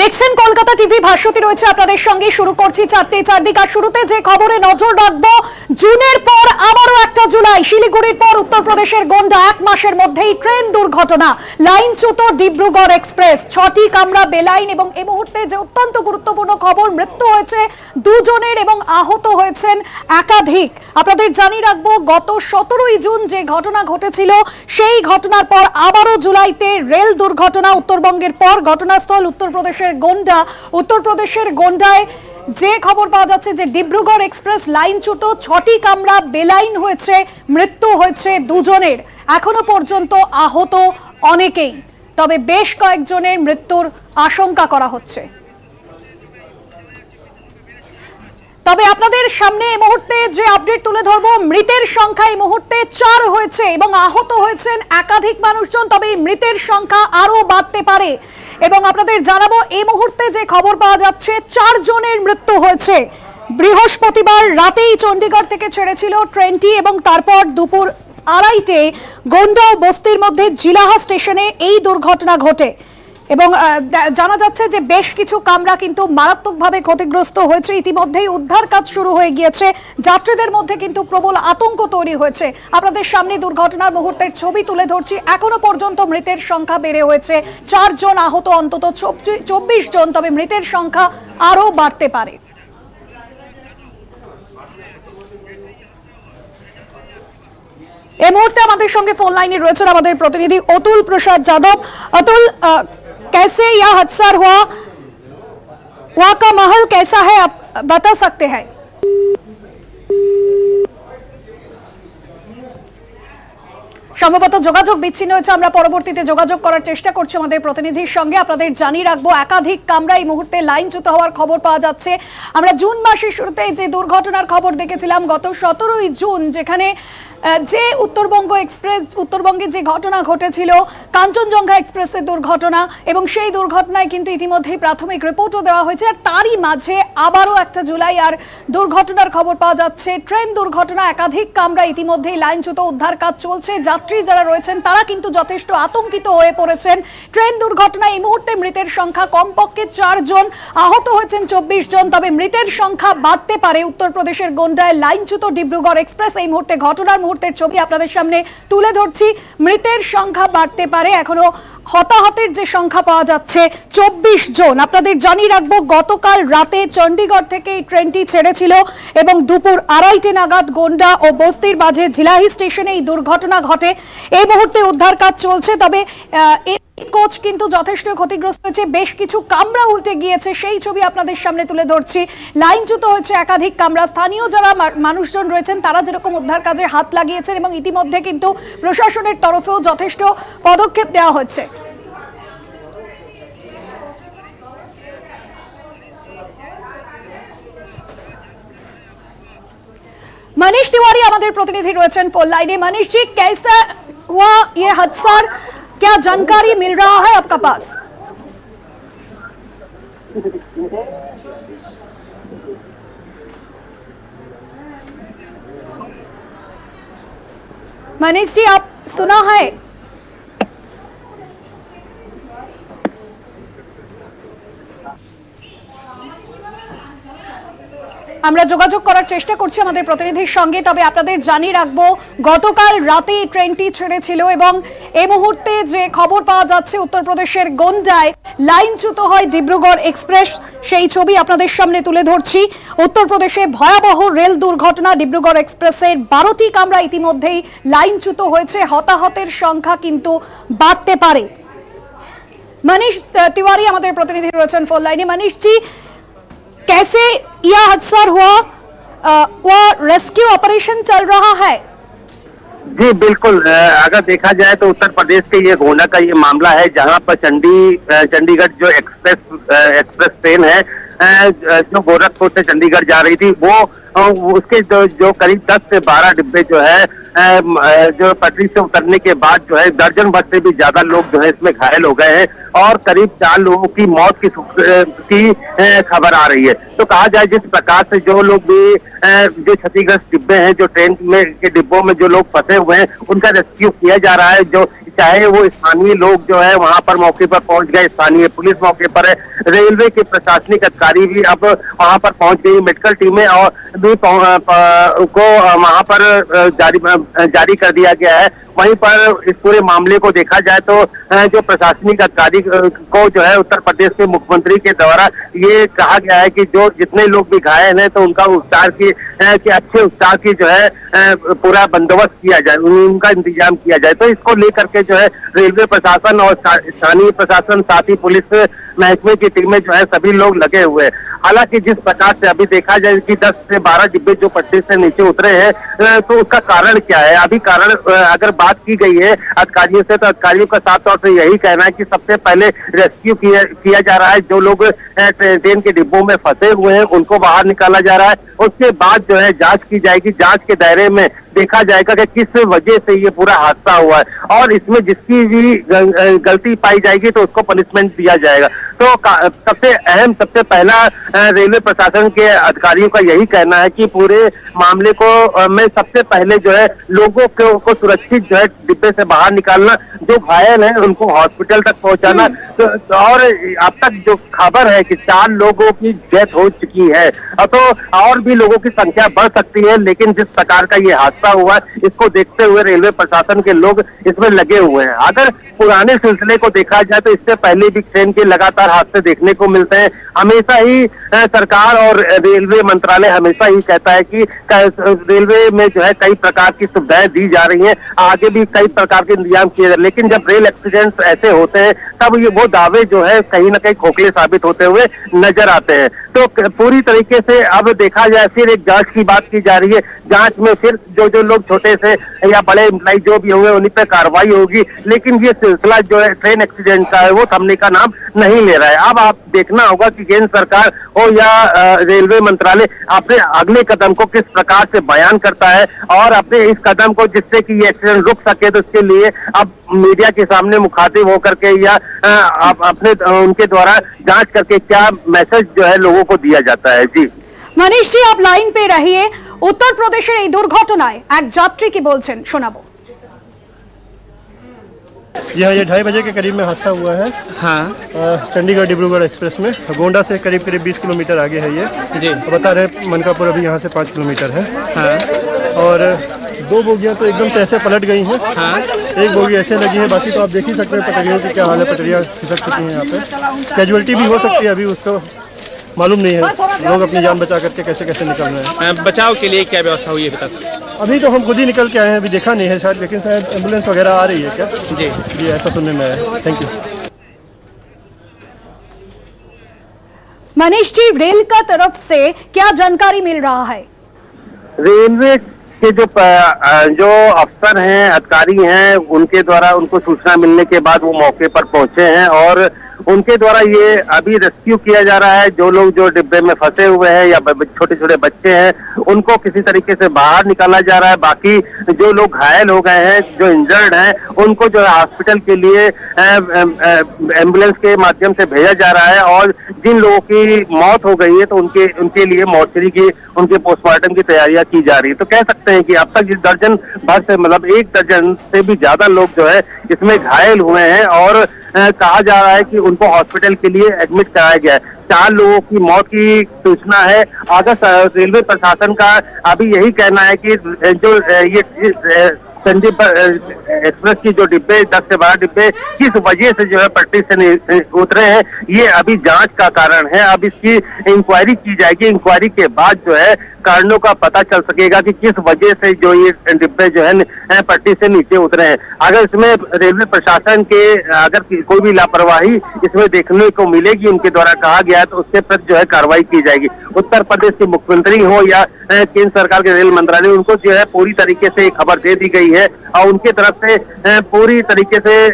দেখছেন কলকাতা টিভি ভাষ্যতি রয়েছে আপনাদের সঙ্গে। শুরু করছি চারটে চারদিক আর শুরুতে যে খবরে নজর রাখব, জুনের পর আবারও একটা জুলাই, শিলিগুড়ির পর উত্তরপ্রদেশের গন্ডা, এক মাসের মধ্যেই ট্রেন দুর্ঘটনা। লাইনচ্যুত ডিব্রুগড় এক্সপ্রেস, ছটি কামরা, বেলাইন এবং এই মুহূর্তে যে অত্যন্ত গুরুত্বপূর্ণ খবর, মৃত্যু হয়েছে দুজনের এবং আহত হয়েছেন একাধিক। আপনাদের জানিয়ে রাখব, গত সতেরোই জুন যে ঘটনা ঘটেছিল, সেই ঘটনার পর আবারও জুলাইতে রেল দুর্ঘটনা উত্তরবঙ্গের পর ঘটনাস্থল উত্তরপ্রদেশের গোন্ডা উত্তরপ্রদেশের গোন্ডায় যে খবর পাওয়া যাচ্ছে যে ডিব্রুগড় এক্সপ্রেস লাইনচ্যুত ছটি কামরা বেলাইন হয়েছে, মৃত্যু হয়েছে দুজনের। এখনও পর্যন্ত আহত অনেকেই। তবে বেশ কয়েকজনের মৃত্যুর আশঙ্কা করা হচ্ছে। তবে আপনাদের সামনে এই মুহূর্তে যে আপডেট তুলে ধরবো, মৃতের সংখ্যা এই মুহূর্তে চার হয়েছে এবং আহত হয়েছেন একাধিক মানুষজন, তবে এই মৃতের সংখ্যা আরও বাড়তে পারে। এবং আপনাদের জানাব, এই মুহূর্তে যে খবর পাওয়া যাচ্ছে, চার জনের মৃত্যু হয়েছে। বৃহস্পতিবার রাতেই চণ্ডীগড় থেকে ছেড়েছিল ট্রেনটি এবং তারপর দুপুর আড়াইটে গোন্ডা বস্তির মধ্যে জিলাহা স্টেশনে এই দুর্ঘটনা ঘটে। এবং জানা যাচ্ছে যে বেশ কিছু কামরা কিন্তু মারাত্মকভাবে ক্ষতিগ্রস্ত হয়েছে। ইতিমধ্যেই উদ্ধার কাজ শুরু হয়ে গিয়েছে। যাত্রীদের মধ্যে কিন্তু প্রবল আতঙ্ক তৈরি হয়েছে। আপনাদের সামনে দুর্ঘটনার মুহূর্তের ছবি তুলে ধরছি। এখনও পর্যন্ত মৃতের সংখ্যা বেড়ে হয়েছে। চারজন আহত, অন্তত চব্বিশ জন, তবে মৃতের সংখ্যা আরও বাড়তে পারে। এই মুহূর্তে আমাদের সঙ্গে ফোন লাইনে রয়েছেন আমাদের প্রতিনিধি অতুল প্রসাদ যাদব। অতুল कैसे यह हादसा हुआ? वहाँ का माहौल कैसा है आप बता सकते हैं। সম্ভবত যোগাযোগ বিচ্ছিন্ন হয়েছে। আমরা পরবর্তীতে যোগাযোগ করার চেষ্টা করছি আমাদের প্রতিনিধির সঙ্গে। আপনাদের জানিয়ে রাখব, একাধিক কামরা এই মুহূর্তে লাইনচ্যুত হওয়ার খবর পাওয়া যাচ্ছে। আমরা জুন মাসের শুরুতে যে দুর্ঘটনার খবর দেখেছিলাম, গত সতেরোই জুন, যেখানে যে উত্তরবঙ্গ এক্সপ্রেস, উত্তরবঙ্গে যে ঘটনা ঘটেছিল, কাঞ্চনজঙ্ঘা এক্সপ্রেসের দুর্ঘটনা এবং সেই দুর্ঘটনায় কিন্তু ইতিমধ্যেই প্রাথমিক রিপোর্টও দেওয়া হয়েছে। আর তারই মাঝে আবারও একটা জুলাই আর দুর্ঘটনার খবর পাওয়া যাচ্ছে। ট্রেন দুর্ঘটনা, একাধিক কামরা ইতিমধ্যেই লাইনচ্যুত উদ্ধার কাজ চলছে। যাত্রী যারা রয়েছেন, তারা কিন্তু যথেষ্ট আতঙ্কিত হয়ে পড়েছেন। ট্রেন দুর্ঘটনায় এই মুহূর্তে মৃতের সংখ্যা কমপক্ষে চারজন। আহত হয়েছেন চব্বিশ জন, তবে মৃতের সংখ্যা বাড়তে পারে উত্তরপ্রদেশের গোন্ডায় লাইনচ্যুত ডিব্রুগড় এক্সপ্রেস। এই মুহূর্তে, ঘটনার মুহূর্তের ছবি আপনাদের সামনে তুলে ধরছি। মৃতের সংখ্যা বাড়তে পারে এখনও হতাহতের যে সংখ্যা পাওয়া যাচ্ছে, চব্বিশ জন। আপনাদের জানিয়ে রাখব, গতকাল রাতে চণ্ডীগড় থেকে এই ট্রেনটি ছেড়েছিল এবং দুপুর আড়াইটে নাগাদ গোন্ডা ও বস্তির মাঝে জিলাহি স্টেশনে এই দুর্ঘটনা ঘটে। এই মুহূর্তে উদ্ধার কাজ চলছে, তবে কোচ কিন্তু যথেষ্ট ক্ষতিগ্রস্ত হয়েছে বেশ কিছু কামরা উল্টে গিয়েছে সেই ছবি আপনাদের সামনে তুলে ধরছি লাইনচ্যুত হয়েছে একাধিক কামরা স্থানীয় যারা মা- মানুষজন রয়েছেন তারা যেরকম উদ্ধার কাজে হাত লাগিয়েছেন এবং ইতিমধ্যে কিন্তু প্রশাসনের তরফেও যথেষ্ট পদক্ষেপ নেওয়া হচ্ছে मनीष तिवारी हमारे प्रतिनिधि रोचन फोन लाइन मनीष जी कैसा हुआ ये हादसा क्या जानकारी मिल रहा है आपका पास? मनीष जी आप सुना है আমরা যোগাযোগ করার চেষ্টা করছি আমাদের প্রতিনিধির সঙ্গে, তবে আপনাদের জানিয়ে রাখব, গতকাল রাতে ট্রেনটি ছেড়েছিল এবং এ মুহূর্তে যে খবর পাওয়া যাচ্ছে উত্তরপ্রদেশের গোন্ডায়, লাইনচ্যুত হয় ডিব্রুগড় এক্সপ্রেস। সেই ছবি আপনাদের সামনে তুলে ধরছি। উত্তরপ্রদেশে ভয়াবহ রেল দুর্ঘটনা, ডিব্রুগড় এক্সপ্রেসের বারোটি কামরা ইতিমধ্যেই লাইনচ্যুত হয়েছে। হতাহতের সংখ্যা কিন্তু বাড়তে পারে। মনীষ তিওয়ারি আমাদের প্রতিনিধি রয়েছেন ফোন লাইনে। মনীষজি कैसे यह हादसा हुआ वह रेस्क्यू ऑपरेशन चल रहा है? जी, बिल्कुल अगर देखा जाए तो उत्तर प्रदेश के ये गोंडा का ये मामला है, जहाँ पर चंडी चंडीगढ़ जो एक्सप्रेस एक्सप्रेस ट्रेन है जो गोरखपुर से चंडीगढ़ जा रही थी, वो उसके जो जो करीब 10 से 12 डिब्बे जो है जो पटरी से उतरने के बाद जो है, दर्जन भर से भी ज़्यादा लोग जो है इसमें घायल हो गए हैं और करीब चार लोगों की मौत की की खबर आ रही है। तो कहा जाए, जिस प्रकार से जो लोग भी जो क्षतिग्रस्त डिब्बे हैं, जो ट्रेन में, के डिब्बों में जो लोग फंसे हुए हैं, उनका रेस्क्यू किया जा रहा है। जो, चाहे वो स्थानीय लोग जो है, वहाँ पर मौके पर पहुँच गए, स्थानीय पुलिस मौके पर है। रेलवे के प्रशासनिक अधिकारी भी अब वहाँ पर पहुँच गई, मेडिकल टीमें और भी को वहाँ पर जारी जारी कर दिया गया है। वहीं पर इस पूरे मामले को देखा जाए तो जो प्रशासनिक अधिकारी को जो है उत्तर प्रदेश के मुख्यमंत्री के द्वारा ये कहा गया है कि जो जितने लोग भी घायल हैं तो उनका उपचार की कि अच्छे उपचार की जो है पूरा बंदोबस्त किया जाए उनका इंतज़ाम किया जाए। तो इसको लेकर के जो है रेलवे प्रशासन और स्थानीय प्रशासन, साथ ही पुलिस महकमे की टीमें जो है सभी लोग लगे हुए हैं। हालाँकि जिस प्रकार से अभी देखा जाए कि 10 से 12 डिब्बे जो पट्टी से नीचे उतरे हैं तो उसका कारण क्या है? अभी कारण अगर बात की गई है। अधिकारियों से तो अधिकारियों का साफ़ तौर से यही कहना है कि सबसे पहले रेस्क्यू किया, किया जा रहा है। जो लोग ट्रेन के डिब्बों में फंसे हुए हैं उनको बाहर निकाला जा रहा है। उसके बाद जो है जाँच की जाएगी। जाँच के दायरे में देखा जाएगा कि किस वजह से ये पूरा हादसा हुआ है। और इसमें जिसकी भी गलती पाई जाएगी तो उसको पनिशमेंट दिया जाएगा। तो सबसे अहम सबसे पहला रेलवे प्रशासन के अधिकारियों का यही कहना है कि पूरे मामले को में सबसे पहले जो है लोगों को, को सुरक्षित जो है डिब्बे से बाहर निकालना। जो घायल है उनको हॉस्पिटल तक पहुंचाना। तो, और अब तक जो खबर है कि चार लोगों की डेथ हो चुकी है। तो और भी लोगों की संख्या बढ़ सकती है, लेकिन जिस प्रकार का ये हादसा हुआ, इसको देखते हुए रेलवे प्रशासन के लोग इसमें लगे हुए हैं। अगर पुराने सिलसिले को देखा जाए तो इससे पहले भी ट्रेन के लगातार हादसे देखने को मिलते हैं। हमेशा ही सरकार और रेलवे मंत्रालय हमेशा ही कहता है कि रेलवे में जो है कई प्रकार की सुविधाएँ दी जा रही हैं। आगे भी कई प्रकार के इंतज़ाम किए जा रहे लेकिन जब रेल एक्सीडेंट्स ऐसे होते हैं, तब ये वो दावे जो है कहीं ना कहीं खोखले साबित होते हुए नज़र आते हैं। तो पूरी तरीके से अब देखा जाए फिर एक जाँच की बात की जा रही है। जाँच में फिर जो जो लोग छोटे से या बड़े एम्प्लाई जो भी होंगे, उन्हीं पे कार्रवाई होगी। लेकिन ये सिलसिला जो है, ट्रेन एक्सीडेंट का है, वो थमने का नाम नहीं ले रहा है। अब आप देखना होगा कि केंद्र सरकार हो या रेलवे मंत्रालय अपने अगले कदम को किस प्रकार से बयान करता है और अपने इस कदम को जिससे कि ये एक्सीडेंट रुक सके तो उसके लिए अब मीडिया के सामने मुखातिब होकर के या आप अपने उनके द्वारा जाँच करके क्या मैसेज जो है लोगों को दिया जाता है। जी। মানিশ জি আপ লাইন পে রহিয়ে উত্তরপ্রদেশের এই দুর্ঘটনায় এক যাত্রী কি বলছেন শোনাবো जी हाँ ये ढाई बजे के करीब में हादसा हुआ है हाँ अ, चंडीगढ़ डिब्रूगढ़ एक्सप्रेस में गोंडा से करीब करीब 20 किलोमीटर आगे है ये जी बता रहे हैं, मनकापुर अभी यहाँ से पाँच किलोमीटर है हाँ और दो बोगियाँ तो एकदम से ऐसे पलट गई हैं हाँ एक बोगी ऐसे लगी है बाकी तो आप देख ही सकते हैं पटरियों की क्या हाल है पटरियाँ खिसक चुकी हैं यहाँ पे कैजुअलिटी भी हो सकती है अभी उसको मालूम नहीं है लोग अपनी जान बचा करके कैसे कैसे निकल रहे हैं। बचाव के लिए क्या व्यवस्था हुई है अभी तक? अभी तो हम खुद ही निकल के आए हैं अभी देखा नहीं है शायद लेकिन शायद एंबुलेंस वगैरह आ रही है क्या? जी। जी ऐसा सुनने में आया। Thank you Manish ji rail का तरफ़ से क्या जानकारी मिल रहा है? रेलवे के जो जो अफसर हैं अधिकारी हैं उनके द्वारा उनको सूचना मिलने के बाद वो मौके पर पहुँचे हैं और उनके द्वारा ये अभी रेस्क्यू किया जा रहा है। जो लोग जो डिब्बे में फंसे हुए हैं या छोटे छोटे बच्चे हैं, उनको किसी तरीके से बाहर निकाला जा रहा है। बाकी जो लोग घायल हो गए हैं, जो इंजर्ड हैं, उनको जो है हॉस्पिटल के लिए एंबुलेंस के माध्यम से भेजा जा रहा है और जिन लोगों की मौत हो गई है तो उनके उनके लिए मॉर्चरी की, उनके पोस्टमार्टम की तैयारियाँ की जा रही है। तो कह सकते हैं कि अब तक जिस दर्जन भर से मतलब एक दर्जन से भी ज़्यादा लोग जो है इसमें घायल हुए हैं और कहा जा रहा है कि उनको हॉस्पिटल के लिए एडमिट कराया गया है। चार लोगों की मौत की सूचना है। अगर रेलवे प्रशासन का अभी यही कहना है कि जो ये संदीप एक्सप्रेस की जो डिब्बे, दस से बारह डिब्बे, किस वजह से जो है पटरी से उतरे हैं, ये अभी जाँच का कारण है। अब इसकी इंक्वायरी की जाएगी। इंक्वायरी के बाद जो है कारणों का पता चल सकेगा कि किस वजह से जो ये डिब्बे जो है पट्टी से नीचे उतरे हैं। अगर इसमें रेलवे प्रशासन के, अगर कोई भी लापरवाही इसमें देखने को मिलेगी उनके द्वारा कहा गया है तो उसके प्रति जो है कार्रवाई की जाएगी। उत्तर प्रदेश के मुख्यमंत्री हो या केंद्र सरकार के रेल मंत्रालय, उनको जो है पूरी तरीके से खबर दे दी गई है और उनके तरफ़ से पूरी तरीके से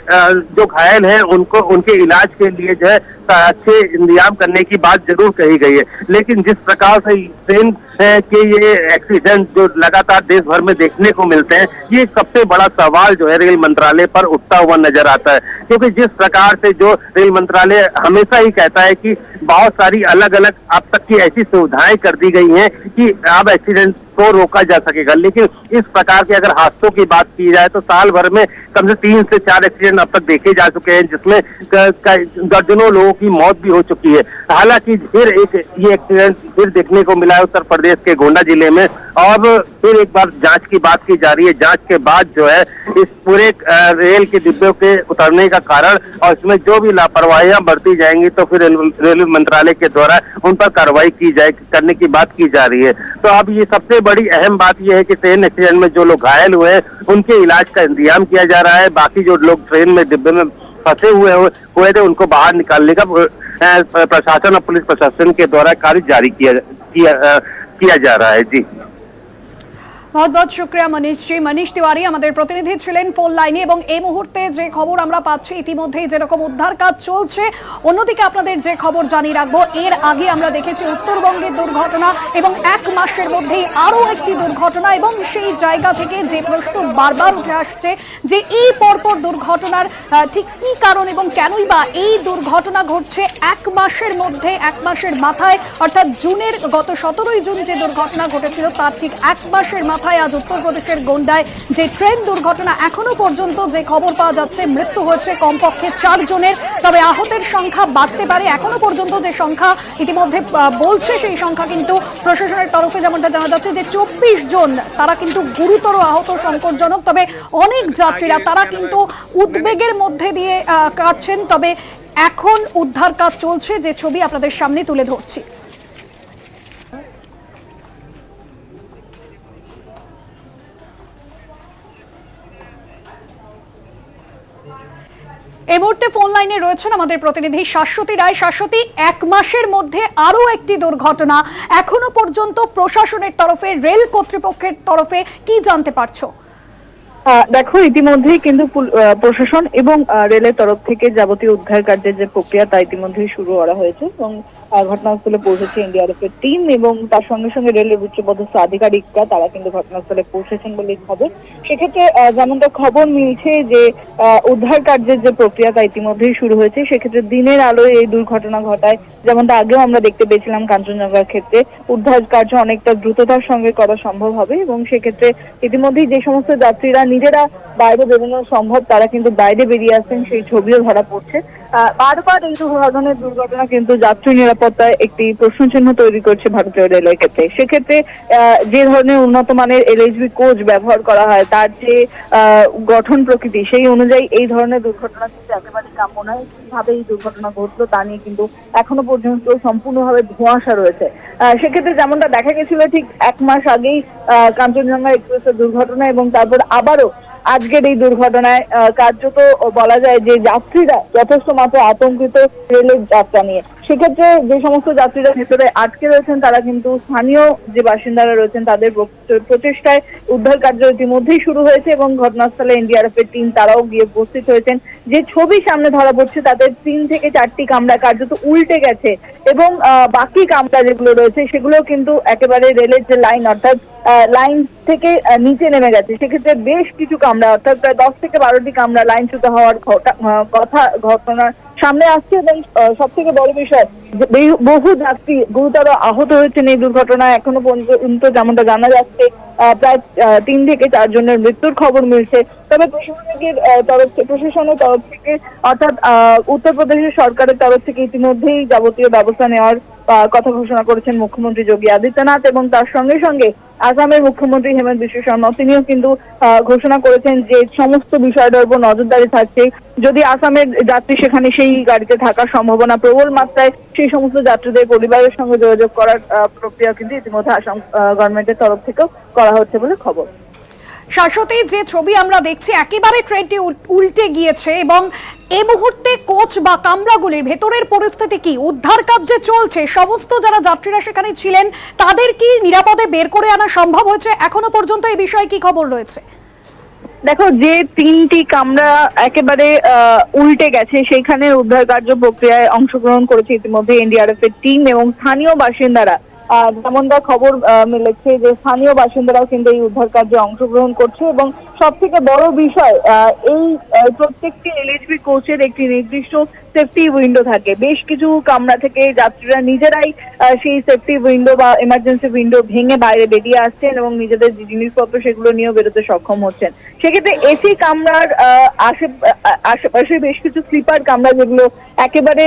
जो घायल है, उनको, उनके इलाज के लिए जो है अच्छे इंतज़ाम करने की बात ज़रूर कही गई है। लेकिन जिस प्रकार से ट्रेन के ये एक्सीडेंट जो लगातार देश भर में देखने को मिलते हैं, ये सबसे बड़ा सवाल जो है रेल मंत्रालय पर उठता हुआ नज़र आता है। क्योंकि जिस प्रकार से जो रेल मंत्रालय हमेशा ही कहता है कि बहुत सारी अलग अलग अब तक की ऐसी सुविधाएँ कर दी गई हैं कि अब एक्सीडेंट को रोका जा सकेगा। लेकिन इस प्रकार के अगर हादसों की बात की जाए तो साल भर में कम से तीन से चार एक्सीडेंट अब तक देखे जा चुके हैं, जिसमें दर्जनों लोगों की मौत भी हो चुकी है। हालाँकि फिर एक, ये एक्सीडेंट फिर देखने को मिला है उत्तर प्रदेश के गोंडा ज़िले में। और फिर एक बार जाँच की बात की जा रही है। जाँच के बाद जो है, इस पूरे रेल के डिब्बों के उतरने का कारण और इसमें जो भी लापरवाहियाँ बरती जाएँगी तो फिर रेलवे मंत्रालय के द्वारा उन पर कार्रवाई की जाए, करने की बात की जा रही है। तो अब ये सबसे बड़ी अहम बात यह है कि ट्रेन एक्सीडेंट में जो लोग घायल हुए हैं, उनके इलाज का इंतज़ाम किया जा रहा है। बाकी जो लोग ट्रेन में डिब्बे में फंसे हुए हुए हुए थे, उनको बाहर निकालने का प्रशासन और पुलिस प्रशासन के द्वारा कार्य जारी किया किया किया जा रहा है। जी। বহুত বহুত শুক্রিয়া মনীষজি মনীষ তিওয়ারি আমাদের প্রতিনিধি ছিলেন ফোন লাইনে এবং এই মুহূর্তে যে খবর আমরা পাচ্ছি, ইতিমধ্যেই যেরকম উদ্ধার কাজ চলছে, অন্যদিকে আপনাদের যে খবর জানিয়ে রাখব, এর আগে আমরা দেখেছি উত্তরবঙ্গের দুর্ঘটনা এবং এক মাসের মধ্যেই আরও একটি দুর্ঘটনা এবং সেই জায়গা থেকে যে প্রশ্ন বারবার উঠে আসছে যে এই পরপর দুর্ঘটনার ঠিক কী কারণ এবং কেনই বা এই দুর্ঘটনা ঘটছে এক মাসের মধ্যে, এক মাসের মাথায়, অর্থাৎ জুনের গত সতেরোই জুন যে দুর্ঘটনা ঘটেছিল, তার ঠিক এক মাসের মাথায় আজ উত্তরপ্রদেশের গোন্ডায়? যে ট্রেন দুর্ঘটনা এখনও পর্যন্ত যে খবর পাওয়া যাচ্ছে, মৃত্যু হয়েছে কমপক্ষে চার জনের। তবে আহতের সংখ্যা বাড়তে পারে। এখনও পর্যন্ত যে সংখ্যা ইতিমধ্যে বলছে সেই সংখ্যা কিন্তু প্রশাসনের তরফে যেমনটা জানা যাচ্ছে যে চব্বিশ জন, তারা কিন্তু গুরুতর আহত সংকটজনক। তবে অনেক যাত্রীরা, তারা কিন্তু উদ্বেগের মধ্যে দিয়ে কাটছেন। তবে এখন উদ্ধার কাজ চলছে। যে ছবি আপনাদের সামনে তুলে ধরছি। এই মুহূর্তে ফোন লাইনে রয়েছেন আমাদের প্রতিনিধি শাশ্বতী রায়। শাশ্বতী, এক মাসের মধ্যে আরও একটি দুর্ঘটনা এখনও পর্যন্ত প্রশাসনের তরফে, রেল কর্তৃপক্ষের তরফে কি জানতে পারছ? দেখো, ইতিমধ্যেই কিন্তু প্রশাসন এবং রেলের তরফ থেকে যাবতীয় উদ্ধার কার্যের যে প্রক্রিয়া, তা ইতিমধ্যেই শুরু করা হয়েছে এবং ঘটনাস্থলে পৌঁছেছে এনডিআরএফ এর টিম এবং তার সঙ্গে সঙ্গে রেলের উচ্চপদস্থ আধিকারিকরা তারা কিন্তু ঘটনাস্থলে পৌঁছেছেন বলে খবর। সেক্ষেত্রে যেমনটা খবর মিলছে যে উদ্ধার কার্যের যে প্রক্রিয়া তা ইতিমধ্যেই শুরু হয়েছে। সেক্ষেত্রে দিনের আলোয় এই দুর্ঘটনা ঘটায়। যেমনটা আগেও আমরা দেখতে পেয়েছিলাম কাঞ্চনজঙ্ঘার ক্ষেত্রে, উদ্ধার কার্য অনেকটা দ্রুততার সঙ্গে করা সম্ভব হবে এবং সেক্ষেত্রে ইতিমধ্যেই যে সমস্ত যাত্রীরা নিজেরা বাইরে বেরোনো সম্ভব, তারা কিন্তু বাইরে বেরিয়ে আসছেন, সেই ছবিও ধরা পড়ছে। বারবার এই ধরনের দুর্ঘটনা কিন্তু যাত্রী নিরাপত্তায় একটি প্রশ্নচিহ্ন তৈরি করছে ভারতীয় রেলের ক্ষেত্রে। সেক্ষেত্রে যে ধরনের উন্নত মানের এলএইচবি কোচ ব্যবহার করা হয়, তার যে গঠন প্রকৃতি, সেই অনুযায়ী এই ধরনের দুর্ঘটনা কিন্তু একেবারে কাম্য নয়। কীভাবে এই দুর্ঘটনা ঘটলো তা নিয়ে কিন্তু এখনও পর্যন্ত সম্পূর্ণভাবে ধোঁয়াশা রয়েছে। সেক্ষেত্রে যেমনটা দেখা গেছিল ঠিক এক মাস আগেই কাঞ্চনজঙ্ঘা এক্সপ্রেসের দুর্ঘটনা এবং তারপর আবারও আজকের এই দুর্ঘটনায় কার্যত বলা যায় যে যাত্রীরা যথেষ্ট মাত্রা আতঙ্কিত রেলের যাত্রা নিয়ে। সেক্ষেত্রে যে সমস্ত যাত্রীরা ভেতরে আটকে রয়েছেন, তারা কিন্তু স্থানীয় যে বাসিন্দারা রয়েছেন, তাদের প্র- প্রচেষ্টায় উদ্ধার কার্য ইতিমধ্যেই শুরু হয়েছে এবং ঘটনাস্থলে এনডিআরএফ এর টিম, তারাও গিয়ে উপস্থিত হয়েছেন। যে ছবি সামনে ধরা পড়ছে তাদের তিন থেকে চারটি কামরা কার্যত উল্টে গেছে এবং বাকি কামরা যেগুলো রয়েছে, সেগুলো কিন্তু একেবারে রেলের যে লাইন, অর্থাৎ লাইন থেকে নিচে নেমে গেছে। সেক্ষেত্রে বেশ কিছু কামরা, অর্থাৎ প্রায় দশ থেকে বারোটি কামরা লাইনচ্যুত হওয়ার কথা, ঘটনার সামনে আসছে এবং সব থেকে বড় বিষয়, বহু যাত্রী গুরুতর আহত হয়েছেন এই দুর্ঘটনায়। এখনও পর্যন্ত যেমনটা জানা যাচ্ছে প্রায় তিন থেকে চার জনের মৃত্যুর খবর মিলছে। তবে প্রশাসনের তরফ থেকে, প্রশাসনের তরফ থেকে, অর্থাৎ উত্তরপ্রদেশের সরকারের তরফ থেকে ইতিমধ্যেই যাবতীয় ব্যবস্থা নেওয়ার কথা ঘোষণা করেছেন মুখ্যমন্ত্রী যোগী আদিত্যনাথ এবং তার সঙ্গে সঙ্গে আসামের মুখ্যমন্ত্রী হেমন্ত বিশ্ব শর্মা। তিনিও কিন্তু ঘোষণা করেছেন যে সমস্ত বিষয়টার উপর নজরদারি থাকছে। যদি আসামের যাত্রী সেখানে সেই গাড়িতে থাকার সম্ভাবনা প্রবল মাত্রায়, সেই সমস্ত যাত্রীদের পরিবারের সঙ্গে যোগাযোগ করার প্রক্রিয়া কিন্তু ইতিমধ্যে আসাম গভর্নমেন্টের তরফ থেকেও করা হচ্ছে বলে খবর। শাশ্বতী যে ছবি আমরা দেখছি, একেবারে ট্রেনটি উল্টে গিয়েছে এবং এ মুহূর্তে কোচ বা কামরাগুলির ভেতরের পরিস্থিতি কি? উদ্ধার কাজ যে চলছে, সমস্ত যারা যাত্রীরা সেখানে ছিলেন, তাদের কি নিরাপদে বের করে আনা সম্ভব হয়েছে? এখনও পর্যন্ত এই বিষয়ে কি খবর রয়েছে? দেখো, যে তিনটি কামরা একেবারে উল্টে গেছে সেইখানে উদ্ধার কার্য প্রক্রিয়ায় অংশগ্রহণ করেছে ইতিমধ্যে এনডিআরএফ এর টিম এবং স্থানীয় বাসিন্দারা। যেমনটা খবর মিলেছে যে স্থানীয় বাসিন্দারাও কিন্তু এই উদ্ধার কার্যে অংশগ্রহণ করছে এবং সব থেকে বড় বিষয় এই প্রত্যেকটি এলএইচবি কোচের একটি নির্দিষ্ট সেফটি উইন্ডো থাকে। বেশ কিছু কামরা থেকে যাত্রীরা নিজেরাই সেই সেফটি উইন্ডো বা এমার্জেন্সি উইন্ডো ভেঙে বাইরে বেরিয়ে আসছেন এবং নিজেদের জিনিসপত্র সেগুলো নিয়েও বেরোতে সক্ষম হচ্ছেন। সেক্ষেত্রে এসি কামরার আশে- আশেপাশে বেশ কিছু স্লিপার কামরা যেগুলো একেবারে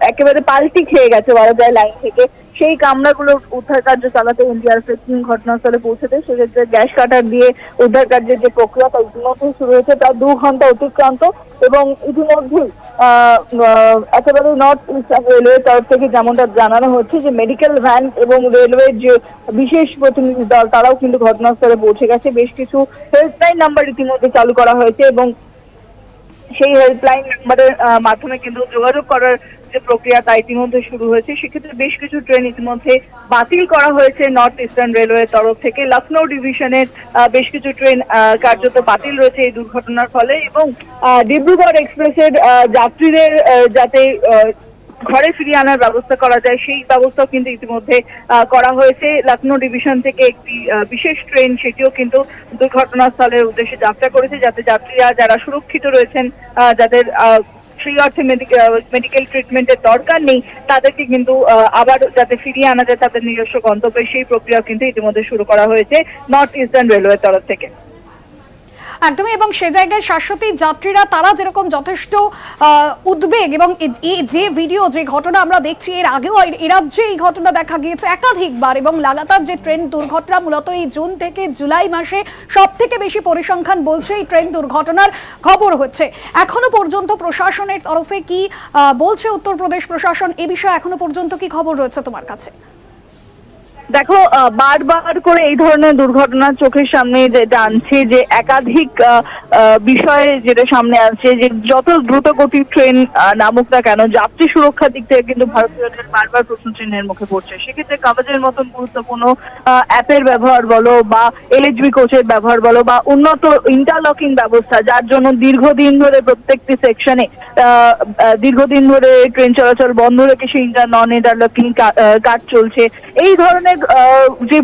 একেবারে পাল্টি খেয়ে গেছে বলা যায় লাইন থেকে। সেই কামরাগুলো উদ্ধার কার্য চালাতে এনডিআরএফ এর টিম ঘটনাস্থলে পৌঁছেছে। সেক্ষেত্রে গ্যাস কাটার দিয়ে উদ্ধার কার্যের যে প্রক্রিয়া, তা ইতিমধ্যেই শুরু হয়েছে তার দু ঘণ্টা অতিক্রান্ত এবং ইতিমধ্যেই একেবারে নর্থ ইস্ট রেলওয়ে তরফ থেকে যেমনটা জানানো হচ্ছে যে মেডিকেল ভ্যান এবং রেলওয়ের যে বিশেষ প্রতিনিধি দল, তারাও কিন্তু ঘটনাস্থলে পৌঁছে গেছে। বেশ কিছু হেল্পলাইন নাম্বার ইতিমধ্যে চালু করা হয়েছে এবং সেই হেল্পলাইন নাম্বারের মাধ্যমে কিন্তু যোগাযোগ করার যে প্রক্রিয়া তা ইতিমধ্যে শুরু হয়েছে, সেক্ষেত্রে বেশ কিছু ট্রেন ইতিমধ্যে বাতিল করা হয়েছে নর্থ ইস্টার্ন রেলওয়ের তরফ থেকে। লখনৌ ডিভিশনের বেশ কিছু ট্রেন কার্যত বাতিল রয়েছে এই দুর্ঘটনার ফলে এবং ডিব্রুগড় এক্সপ্রেসের যাত্রীদের যাতে ঘরে ফিরিয়ে আনার ব্যবস্থা করা যায়, সেই ব্যবস্থাও কিন্তু ইতিমধ্যে করা হয়েছে। লখনৌ ডিভিশন থেকে একটি বিশেষ ট্রেন, সেটিও কিন্তু দুর্ঘটনাস্থলের উদ্দেশ্যে যাত্রা করেছে, যাতে যাত্রীরা যারা সুরক্ষিত রয়েছেন যাদের ফ্রি অর্থে মেডিকেল ট্রিটমেন্টের দরকার নেই, তাদেরকে কিন্তু আবার যাতে ফিরিয়ে আনা যায় তাদের নিজস্ব গন্তব্যে সেই প্রক্রিয়া কিন্তু ইতিমধ্যে শুরু করা হয়েছে নর্থ ইস্টার্ন রেলওয়ের তরফ থেকে। একদমই, এবং সে জায়গায় শাশ্বতী যাত্রীরা, তারা যেরকম যথেষ্ট উদ্বেগ এবং যে ভিডিও যে ঘটনা আমরা দেখছি, এর আগেও এ- এ রাজ্যে এই ঘটনা দেখা গিয়েছে একাধিকবার, এবং লাগাতার যে ট্রেন দুর্ঘটনা, মূলত এই জুন থেকে জুলাই মাসে সব থেকে বেশি পরিসংখ্যান বলছে এই ট্রেন দুর্ঘটনার খবর হচ্ছে। এখনও পর্যন্ত প্রশাসনের তরফে কি বলছে উত্তরপ্রদেশ প্রশাসন? এ বিষয়ে এখনও পর্যন্ত কি খবর রয়েছে তোমার কাছে? দেখো বারবার করে এই ধরনের দুর্ঘটনা চোখের সামনে যেটা আনছে যে একাধিক বিষয়ে যেটা সামনে আসছে, যে যত দ্রুত গতির ট্রেন নামুক না কেন, যাত্রী সুরক্ষার দিক থেকে কিন্তু ভারতীয় বারবার প্রশ্ন চিহ্নের মুখে পড়ছে। সেক্ষেত্রে কাগজের মতন গুরুত্বপূর্ণ অ্যাপের ব্যবহার বলো বা এলএচবি কোচের ব্যবহার বলো বা উন্নত ইন্টারলকিং ব্যবস্থা, যার জন্য দীর্ঘদিন ধরে প্রত্যেকটি সেকশনে দীর্ঘদিন ধরে ট্রেন চলাচল বন্ধ রেখে সেই নন ইন্টারলকিং কাজ চলছে। এই ধরনের যে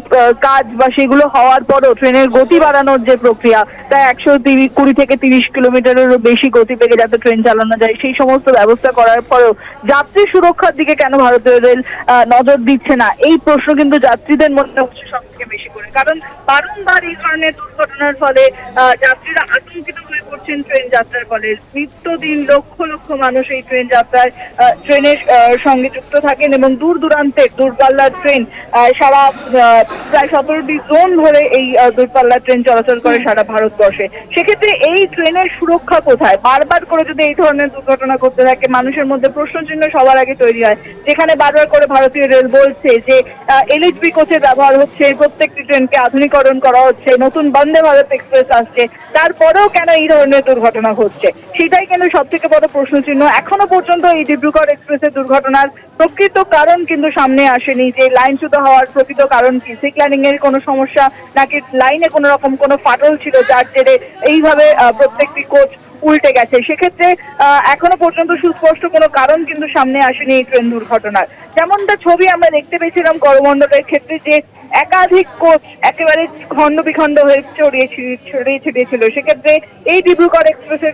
কাজ বা সেগুলো হওয়ার পরও ট্রেনের গতি বাড়ানোর যে প্রক্রিয়া, তা একশো কুড়ি থেকে তিরিশ কিলোমিটারেরও বেশি গতি বেগে যাতে ট্রেন চালানো যায়, সেই সমস্ত ব্যবস্থা করার পরেও যাত্রী সুরক্ষার দিকে কেন ভারতীয় রেল নজর দিচ্ছে না? এই প্রশ্ন কিন্তু যাত্রীদের মধ্যে থেকে বেশি করে। কারণ বারংবার এই ধরনের দুর্ঘটনার ফলে যাত্রীরা আতঙ্কিত হয়ে পড়ছেন ট্রেন যাত্রার ফলে। নিত্যদিন লক্ষ লক্ষ মানুষ এই ট্রেন যাত্রায় ট্রেনের সঙ্গে যুক্ত থাকেন এবং দূর দূরান্তের দূরপাল্লার ট্রেন সারা প্রায় সতেরোটি জোন ধরে এই দূরপাল্লার ট্রেন চলাচল করে সারা ভারতবর্ষে। সেক্ষেত্রে এই ট্রেনের সুরক্ষা কোথায়? বারবার করে যদি এই ধরনের দুর্ঘটনা করতে থাকে মানুষের মধ্যে প্রশ্ন চিহ্ন সবার আগে তৈরি হয়। যেখানে বারবার করে ভারতীয় রেল বলছে যে এলএইচবি কোচের ব্যবহার হচ্ছে প্রত্যেকটি ট্রেনকে আধুনিকরণ করা হচ্ছে, নতুন বন্দে ভারত এক্সপ্রেস আসছে, তারপরেও কেন এই ধরনের দুর্ঘটনা ঘটছে? সেটাই কিন্তু সব থেকে বড় প্রশ্ন চিহ্ন এখনও পর্যন্ত এই ডিব্রুগড় এক্সপ্রেসের দুর্ঘটনার প্রকৃত কারণ কিন্তু সামনে আসেনি, যে লাইন লাইনচ্যুত হওয়ার প্রকৃত কারণ কি? সিগন্যালিং এর কোনো সমস্যা নাকি লাইনে কোনো রকম কোনো ফাটল ছিল যার জেরে এইভাবে প্রত্যেকটি কোচ উল্টে গেছে। সেক্ষেত্রে আহ, এখনও পর্যন্ত সুস্পষ্ট কোনো কারণ কিন্তু সামনে আসেনি এই ট্রেন দুর্ঘটনার। যেমনটা ছবি আমরা দেখতে পেয়েছিলাম করমণ্ডলের ক্ষেত্রে যে একাধিক কোচ একেবারে খণ্ড বিখণ্ড হয়ে ছড়িয়ে ছড়িয়ে ছিটিয়ে ছিল সেক্ষেত্রে এই ডিব্রুগড় এক্সপ্রেসের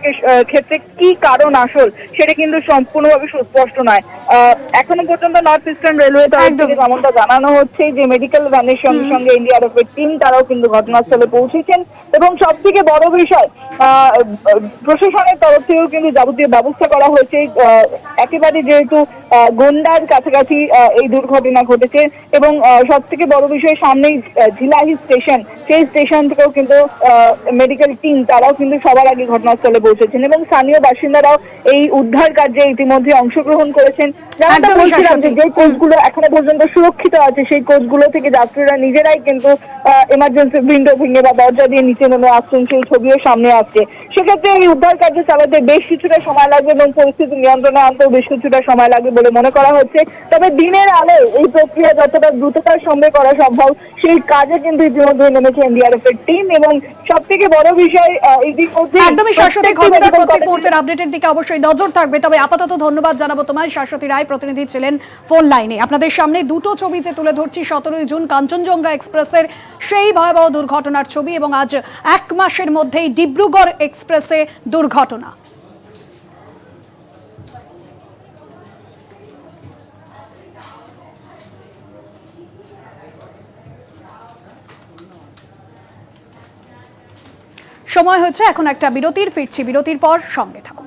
ক্ষেত্রে কি কারণ আসল সেটা কিন্তু সম্পূর্ণভাবে সুস্পষ্ট নয়। আহ, এখনও পর্যন্ত নর্থ ইস্টার্ন রেলওয়ে তরফ থেকে যেমনটা জানানো হচ্ছে যে মেডিকেল ভ্যানের সঙ্গে সঙ্গে এনডিআরএফ এর টিম তারাও কিন্তু ঘটনাস্থলে পৌঁছেছেন। এবং সব থেকে বড় বিষয় আহ, প্রশাসনের তরফ থেকেও কিন্তু যাবতীয় ব্যবস্থা করা হয়েছে একেবারে যেহেতু আহ, গন্ডার কাছাকাছি এই দুর্ঘটনা ঘটেছে এবং সব থেকে বড় বিষয় সামনেই ঝিলাহি স্টেশন। সেই স্টেশন থেকেও কিন্তু মেডিকেল টিম তারাও কিন্তু সবার আগে ঘটনাস্থলে পৌঁছেছেন এবং স্থানীয় বাসিন্দারাও এই উদ্ধার কার্যে ইতিমধ্যে অংশগ্রহণ করেছেন। যেমনটা বলছিলাম যে। যে কোচগুলো এখনও পর্যন্ত সুরক্ষিত আছে সেই কোচগুলো থেকে যাত্রীরা নিজেরাই কিন্তু এমার্জেন্সি উইন্ডো ভেঙে বা দরজা দিয়ে নিচে নেমে আসছেন সেই ছবিও সামনে আসছে। সেক্ষেত্রে এই উদ্ধার কার্য চালাতে বেশ কিছুটা সময় লাগবে এবং পরিস্থিতি নিয়ন্ত্রণে আনতেও বেশ কিছুটা সময় লাগবে বলে মনে করা হচ্ছে। তবে দিনের আলো এই প্রক্রিয়া যতটা দ্রুততার সঙ্গে করা সম্ভব সেই কাজে কিন্তু ইতিমধ্যে নেমেছে এনডিআরএফ এর টিম এবং সব থেকে বড় বিষয় আহ, ইতিমধ্যে একদমই শাশ্বতী ঘটনার medical মুহূর্তের আপডেটের দিকে অবশ্যই নজর থাকবে। তবে আপাতত ধন্যবাদ জানাব তোমায়। শাশ্বতী রায় প্রতিনিধি ছিলেন ফোন লাইনে আপনাদের সামনে দুটো ছবি যে তুলে ধরছি সতেরোই জুন কাঞ্চনজঙ্ঘা এক্সপ্রেসের সেই ভয়াবহ দুর্ঘটনার ছবি এবং আজ এক মাসের মধ্যেই ডিব্রুগড় এক্সপ্রেসে দুর্ঘটনা। সময় হয়েছে এখন একটা বিরতির ফিরছি বিরতির পর সঙ্গে থাকুন।